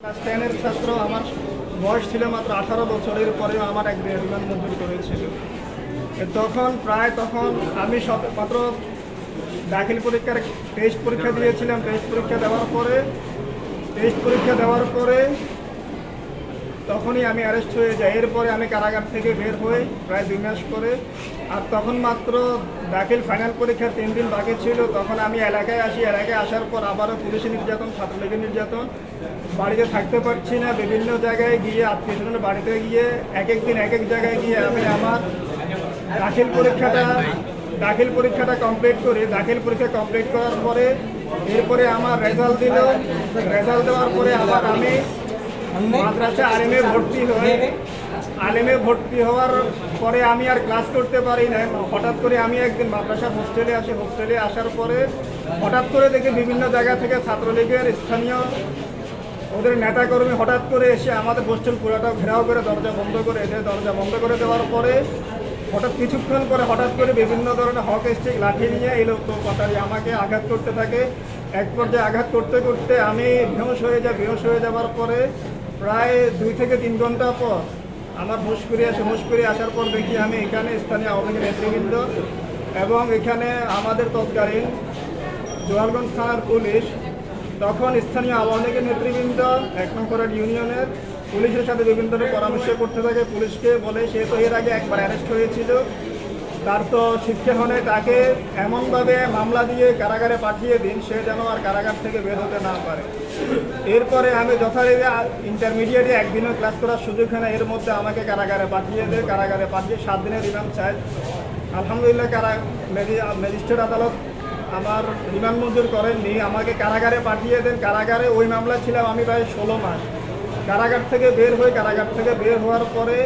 Class টেনের ছাত্র আমার বয়স ছিল মাত্র আঠারো বছরের পরেও আমার এক বিমান মঞ্জুর করেছিল। তখন, প্রায় তখন আমি সব মাত্র দাখিল পরীক্ষার টেস্ট পরীক্ষা দিয়েছিলাম। টেস্ট পরীক্ষা দেওয়ার পরে টেস্ট পরীক্ষা দেওয়ার পরে তখনই আমি অ্যারেস্ট হয়ে যাই। এরপরে আমি কারাগার থেকে বের হই, প্রায় দুই মাস পরে। আর তখন মাত্র দাখিল ফাইনাল পরীক্ষার তিন দিন বাকি ছিল, তখন আমি এলাকায় আসি। এলাকায় আসার পর আবারও পুলিশি নির্যাতন ছাত্রলীগের নির্যাতন। বাড়িতে থাকতে পারছি না, বিভিন্ন জায়গায় গিয়ে আত্মীয় স্বজনের বাড়িতে গিয়ে এক এক দিন এক এক জায়গায় গিয়ে আমি আমার দাখিল পরীক্ষাটা দাখিল পরীক্ষাটা কমপ্লিট করি। দাখিল পরীক্ষা কমপ্লিট করার পরে, এরপরে আমার রেজাল্ট দিল। রেজাল্ট দেওয়ার পরে আবার আমি মাদ্রাসা আলিমে ভর্তি হয়ে আলিমে ভর্তি হওয়ার পরে আমি আর ক্লাস করতে পারি না হঠাৎ করে আমি একদিন মাদ্রাসা হোস্টেলে আসি। হোস্টেলে আসার পরে হঠাৎ করে দেখি বিভিন্ন জায়গা থেকে ছাত্রলীগের স্থানীয় ওদের নেতাকর্মী হঠাৎ করে এসে আমাদের হোস্টেল পুরোটা ঘেরাও করে দরজা বন্ধ করে দেয় দরজা বন্ধ করে দেওয়ার পরে হঠাৎ কিছুক্ষণ পরে হঠাৎ করে বিভিন্ন ধরনের হক স্টিক লাঠি নিয়ে এলো তো কথাটি আমাকে আঘাত করতে থাকে। এক পর্যায়ে আঘাত করতে করতে আমি বেহোশ হয়ে যাই। বেহোশ হয়ে যাওয়ার পরে প্রায় দুই থেকে তিন ঘণ্টা পর আমার হুঁশ ফিরে আসে আসার পর দেখি আমি এখানে স্থানীয় আওয়ামী লীগের নেতৃবৃন্দ এবং এখানে আমাদের তৎকালীন জোয়ারগঞ্জ থানার পুলিশ, তখন স্থানীয় আওয়ামী লীগের নেতৃবৃন্দ, এক নম্বর ইউনিয়নের পুলিশের সাথে বিভিন্ন পরামর্শ করতে থাকে। পুলিশকে বলে, সে তো এর আগে একবার অ্যারেস্ট হয়েছিল। তার তো শিক্ষা হলে তাকে এমনভাবে মামলা দিয়ে কারাগারে পাঠিয়ে দিন, সে যেন আর কারাগার থেকে বের হতে না পারে। এরপরে আমি যথারীতি ইন্টারমিডিয়েটে একদিনও ক্লাস করার সুযোগ হয় না, এর মধ্যে আমাকে কারাগারে পাঠিয়ে দেয়, কারাগারে পাঠিয়ে সাত দিনের রিমান্ড চাই আলহামদুলিল্লাহ কারা ম্যাজিস্ট্রেট আদালত আমার রিমান্ড মঞ্জুর করেননি, আমাকে কারাগারে পাঠিয়ে দেন। কারাগারে ওই মামলা ছিলাম আমি প্রায় ষোলো মাস। কারাগার থেকে বের হই, কারাগার থেকে বের হওয়ার পরে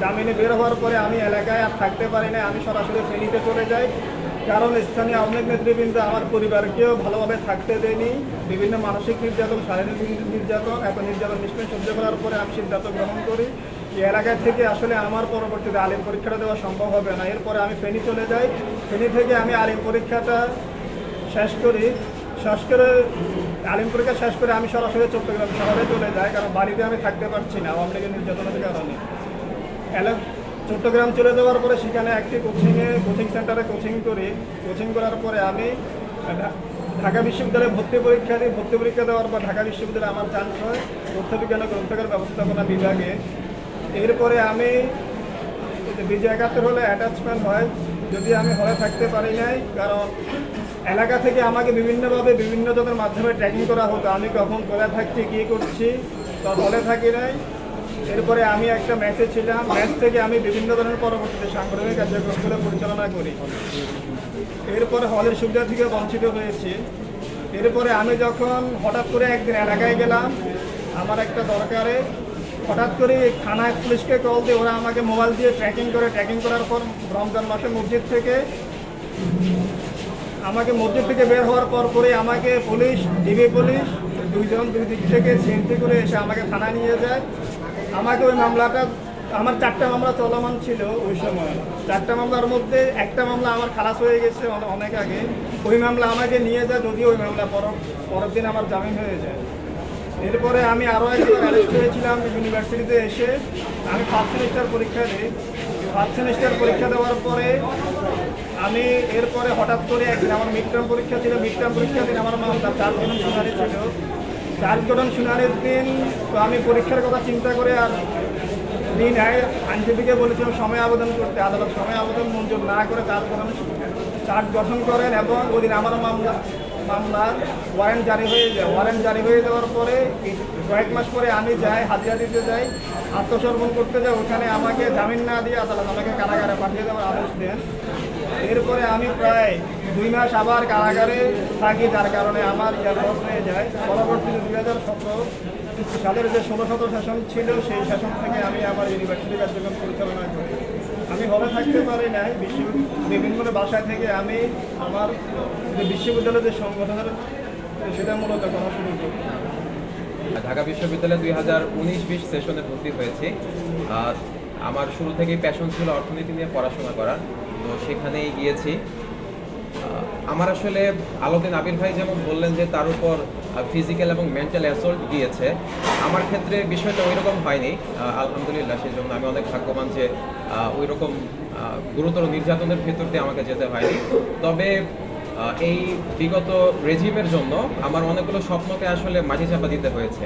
জামিনে বের হওয়ার পরে আমি এলাকায় আর থাকতে পারি না আমি সরাসরি ফেনীতে চলে যাই। কারণ স্থানীয় আওয়ামী নেতৃবৃন্দ আমার পরিবারকেও ভালোভাবে থাকতে দেয়নি। বিভিন্ন মানসিক নির্যাতন, শারীরিক নির্যাতন, এত নির্যাতন নিষ্পেষ সহ্য করার পরে আমি সিদ্ধান্ত গ্রহণ করি। এই এলাকা থেকে আসলে আমার পরবর্তীতে আলিম পরীক্ষাটা দেওয়া সম্ভব হবে না। এরপরে আমি ফেনী চলে যাই। ফেনী থেকে আমি আলিম পরীক্ষাটা শেষ করি। শেষ করে আলিম পরীক্ষা শেষ করে আমি সরাসরি চট্টগ্রাম শহরে চলে যাই, কারণ বাড়িতে আমি থাকতে পারছি না আওয়ামী লীগের নির্যাতনের কারণে। চট্টগ্রাম চলে যাওয়ার পরে সেখানে একটি কোচিংয়ে কোচিং সেন্টারে কোচিং করি কোচিং করার পরে আমি ঢাকা বিশ্ববিদ্যালয়ে ভর্তি পরীক্ষা দিই। ভর্তি পরীক্ষা দেওয়ার পর ঢাকা বিশ্ববিদ্যালয়ে আমার চান্স হয় তথ্য বিজ্ঞান ও গ্রন্থাগার ব্যবস্থাপনা বিভাগে। এরপরে আমি বিজয় একাত্তর হলে অ্যাটাচমেন্ট হয়। যদি আমি হলে থাকতে পারি নাই, কারণ এলাকা থেকে আমাকে বিভিন্নভাবে বিভিন্ন জনের মাধ্যমে ট্র্যাকিং করা হতো। আমি কখন কোথায় থাকছি, কী করছি তো হলে থাকি নাই। এরপরে আমি একটা ম্যাচে ছিলাম ম্যাচ থেকে আমি বিভিন্ন ধরনের পরবর্তীতে সাংগঠনিক কার্যক্রমগুলো পরিচালনা করি। এরপরে হলের সুবিধা থেকে বঞ্চিত হয়েছি। এরপরে আমি যখন হঠাৎ করে একদিন এলাকায় গেলাম, আমার একটা দরকারে হঠাৎ করে থানায় পুলিশকে কল দিয়ে ওরা আমাকে মোবাইল দিয়ে ট্র্যাকিং করে ট্র্যাকিং করার পর রমজান মাসে মসজিদ থেকে আমাকে মসজিদ থেকে বের হওয়ার পর পরে আমাকে পুলিশ ডিবি পুলিশ, দুইজন দুই দিক থেকে সিএনটি করে এসে আমাকে থানায় নিয়ে যায়। আমাকে ওই মামলাটা, আমার চারটা মামলা চলমান ছিল ওই সময়। চারটা মামলার মধ্যে একটা মামলা আমার খালাস হয়ে গেছে অনেক আগে। ওই মামলা আমাকে নিয়ে যায় যদি ওই মামলা পর পরের দিন আমার জামিন হয়ে যায়। এরপরে আমি আরও একবার অ্যারেস্ট হয়েছিলাম ইউনিভার্সিটিতে এসে। আমি ফার্স্ট সেমিস্টার পরীক্ষা দিই। ফার্স্ট সেমিস্টার পরীক্ষা দেওয়ার পরে আমি এরপরে হঠাৎ করে একদিন আমার মিড টার্ম পরীক্ষা ছিল। মিড টার্ম পরীক্ষা দিন আমার মামলা গঠন শুনানি ছিল। চার্জ গঠন শুনানির দিন তো আমি পরীক্ষার কথা চিন্তা করে আর দিন আইনজীবীকে বলেছিলাম সময় আবেদন করতে, আদালত সময় আবেদন মঞ্জুর না করে চার্জ গঠন চার্জ গঠন করেন এবং ওদিন আমার মামলা মামলার ওয়ারেন্ট জারি হয়ে যায়। ওয়ারেন্ট জারি হয়ে যাওয়ার পরে কয়েক মাস পরে আমি যাই, হাজিরা দিতে যাই, আত্মসমর্পণ করতে যাই, ওখানে আমাকে জামিন না দিয়ে আদালত আমাকে কারাগারে পাঠিয়ে দেওয়ার আদেশ দেন। এরপরে আমি প্রায় দুই মাস আবার কারাগারে থাকি, যার কারণে আমার লস হয়ে যায় পরবর্তীতে দুই হাজার সতেরো সালের যে ষোলো সতেরো শাসন ছিল, সেই শাসন থেকে আমি আমার ইউনিভার্সিটি কার্যক্রম পরিচালনা করি। আমি হলে থাকতে পারি নাই, বিশ্ব বিভিন্ন বাসায় থেকে আমি আমার যে বিশ্ববিদ্যালয়ের যে সংগঠনের সেটা মূলত করা শুরু করি। ঢাকা বিশ্ববিদ্যালয়ে দুই হাজার উনিশ বিশ সেশনে ভর্তি হয়েছি। আর আমার শুরু থেকেই প্যাশন ছিল অর্থনীতি নিয়ে পড়াশোনা করার। তো সেখানেই গিয়েছি। আমার আসলে আলোদিন আবির ভাই যেমন বললেন যে তার উপর ফিজিক্যাল এবং মেন্টাল অ্যাসল্ট গিয়েছে, আমার ক্ষেত্রে বিষয়টা ওই রকম হয়নি আলহামদুলিল্লাহ, সেই জন্য আমি অনেক ভাগ্যবান যে ওই রকম গুরুতর নির্যাতনের ভেতর দিয়ে আমাকে যেতে হয়নি। তবে এই বিগত রেজিমের জন্য আমার অনেকগুলো স্বপ্নকে আসলে মাটি চাপা দিতে হয়েছে।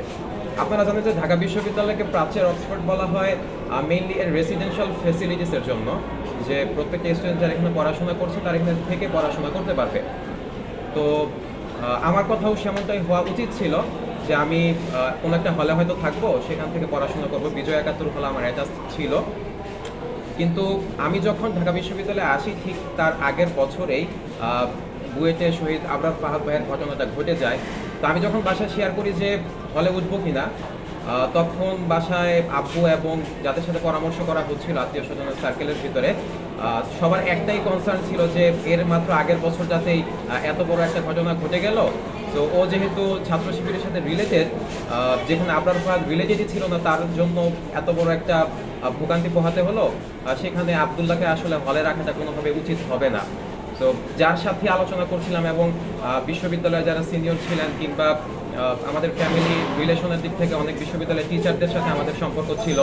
আপনারা জানেন যে ঢাকা বিশ্ববিদ্যালয়কে প্রাচ্যের অক্সফোর্ড বলা হয় মেইনলি এর রেসিডেন্সিয়াল ফেসিলিটিসের জন্য। যে প্রত্যেকটা স্টুডেন্ট যারা এখানে পড়াশোনা করছে, তারা এখানে থেকে পড়াশোনা করতে পারবে। তো আমার কথাও সেমনটাই হওয়া উচিত ছিল যে আমি কোনো একটা হলে হয়তো থাকব, সেখান থেকে পড়াশোনা করব। বিজয় একাত্তর হলে আমার অ্যাটাচ ছিল। কিন্তু আমি যখন ঢাকা বিশ্ববিদ্যালয়ে আসি, ঠিক তার আগের বছরেই বুয়েটে শহীদ আবরার ফাহাদ ভাইয়ের ঘটনাটা ঘটে যায়। তো আমি যখন বাসায় শেয়ার করি যে, হলে উঠবো কিনা? তখন বাসায় আব্বু এবং যাদের সাথে পরামর্শ করা হচ্ছিল আত্মীয় স্বজনের সার্কেলের ভিতরে সবার একটাই কনসার্ন ছিল যে এর মাত্র আগের বছর যাতেই এত বড় একটা ঘটনা ঘটে গেল। তো ও যেহেতু ছাত্র শিবিরের সাথে রিলেটেড যেখানে আবরার ফাহাদ রিলেটেডই ছিল না, তার জন্য এত বড় একটা ভোগান্তি পোহাতে হলো সেখানে আবদুল্লাহকে আসলে হলে রাখাটা কোনোভাবে উচিত হবে না। তো যার সাথে আলোচনা করছিলাম এবং বিশ্ববিদ্যালয়ে যারা সিনিয়র ছিলেন কিংবা আমাদের ফ্যামিলি রিলেশনের দিক থেকে অনেক বিশ্ববিদ্যালয়ের টিচারদের সাথে আমাদের সম্পর্ক ছিল।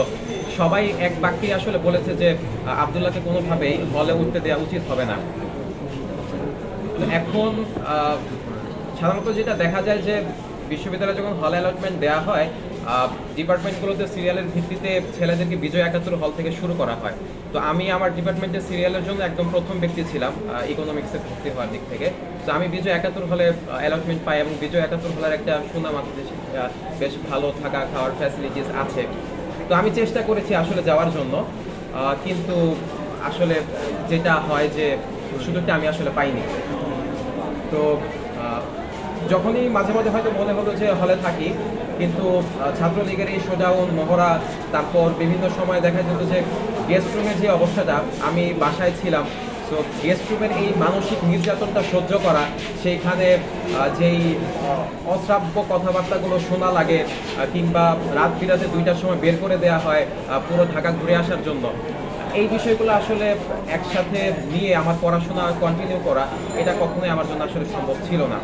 সবাই এক বাক্যে আসলে বলেছে যে আবদুল্লাহকে কোনোভাবেই হলে উঠতে দেওয়া উচিত হবে না। এখন সাধারণত যেটা দেখা যায় যে, বিশ্ববিদ্যালয়ে যখন হল অ্যালটমেন্ট দেওয়া হয় ডিপার্টমেন্টগুলোতে সিরিয়ালের ভিত্তিতে ছেলেদেরকে বিজয় একাত্তর হল থেকে শুরু করা হয়। তো আমি আমার ডিপার্টমেন্টের সিরিয়ালের জন্য একদম প্রথম ব্যক্তি ছিলাম ইকোনমিক্সে ভর্তি হওয়ার দিক থেকে। তো আমি বিজয় একাত্তর হলে অ্যালটমেন্ট পাই এবং বিজয় একাত্তর হলের একটা সুনাম আছে বেশ ভালো থাকা, খাওয়ার ফ্যাসিলিটিস আছে। তো আমি চেষ্টা করেছি আসলে যাওয়ার জন্য কিন্তু আসলে যেটা হয় যে, সুযোগটা আমি আসলে পাইনি। তো যখনই মাঝে মাঝে হয়তো মনে হলো যে হলে থাকি কিন্তু ছাত্রলীগের এই শোডাউন, মহড়া, তারপর বিভিন্ন সময় দেখা যেত যে গেস্ট রুমের যে অবস্থাটা, আমি বাসায় ছিলাম। তো গেস্ট রুমের এই মানসিক নির্যাতনটা সহ্য করা, সেইখানে যেই অশ্রাব্য কথাবার্তাগুলো শোনা লাগে কিংবা রাত বিরাতে দুইটার সময় বের করে দেওয়া হয় পুরো ঢাকা ঘুরে আসার জন্য। এই বিষয়গুলো আসলে একসাথে নিয়ে আমার পড়াশোনা কন্টিনিউ করা, এটা কখনোই আমার জন্য আসলে সম্ভব ছিল না।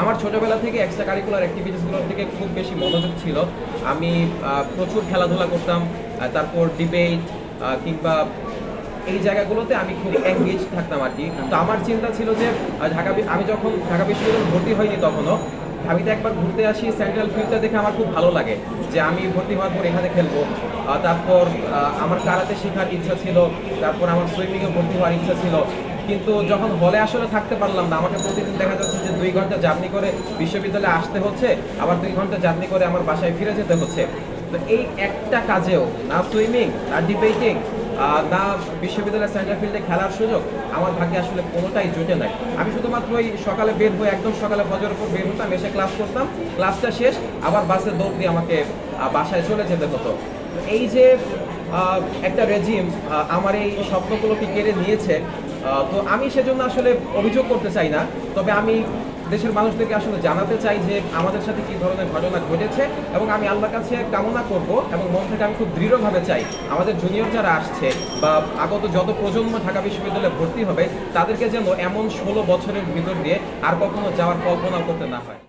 আমার ছোটবেলা থেকে এক্সট্রা কারিকুলার অ্যাক্টিভিটিসগুলোর দিকে খুব বেশি মনোযোগ ছিল। আমি প্রচুর খেলাধুলা করতাম তারপর ডিবেট কিংবা এই জায়গাগুলোতে আমি খুব এঙ্গেজ থাকতাম আর কি। তো আমার চিন্তা ছিল যে ঢাকা আমি যখন ঢাকা বিশ্ববিদ্যালয়ে ভর্তি হয়নি তখনও ঢাবিতে একবার ঘুরতে আসি সেন্ট্রাল ফিল্ডটা দেখে আমার খুব ভালো লাগে যে আমি ভর্তি হওয়ার পর এখানে খেলব। তারপর আমার কারাতে শেখার ইচ্ছা ছিল, তারপর আমার সুইমিংয়ে ভর্তি হওয়ার ইচ্ছা ছিল। কিন্তু যখন হলে আসলে থাকতে পারলাম না, আমাকে প্রতিদিন দেখা যাচ্ছে যে দুই ঘণ্টা জার্নি করে বিশ্ববিদ্যালয়ে আসতে হচ্ছে, আবার দুই ঘণ্টা জার্নি করে আমার বাসায় ফিরে যেতে হচ্ছে। তো এই একটা কাজেও না সুইমিং, না ডিবেটিং না বিশ্ববিদ্যালয়ের সেন্টার ফিল্ডে খেলার সুযোগ আমার ভাগ্যে আসলে কোনোটাই জুটে নাই। আমি শুধুমাত্র ওই সকালে বের হয়ে একদম সকালে ফজর উপর বের হতাম, এসে ক্লাস করতাম ক্লাসটা শেষ, আবার বাসে দৌড় দিয়ে আমাকে বাসায় চলে যেতে হতো। এই যে একটা রেজিম আমার এই স্বপ্নগুলোকে কেড়ে নিয়েছে তো আমি সেজন্য আসলে অভিযোগ করতে চাই না। তবে আমি দেশের মানুষদেরকে আসলে জানাতে চাই যে আমাদের সাথে কি ধরনের ঘটনা ঘটেছে এবং আমি আল্লাহর কাছে কামনা করব এবং মন থেকে আমি খুব দৃঢ়ভাবে চাই আমাদের জুনিয়র যারা আসছে বা আগত যত প্রজন্ম ঢাকা বিশ্ববিদ্যালয়ে ভর্তি হবে, তাদেরকে যেন এমন ষোলো বছরের ভিতর দিয়ে আর কখনো যাওয়ার কল্পনা করতে না হয়।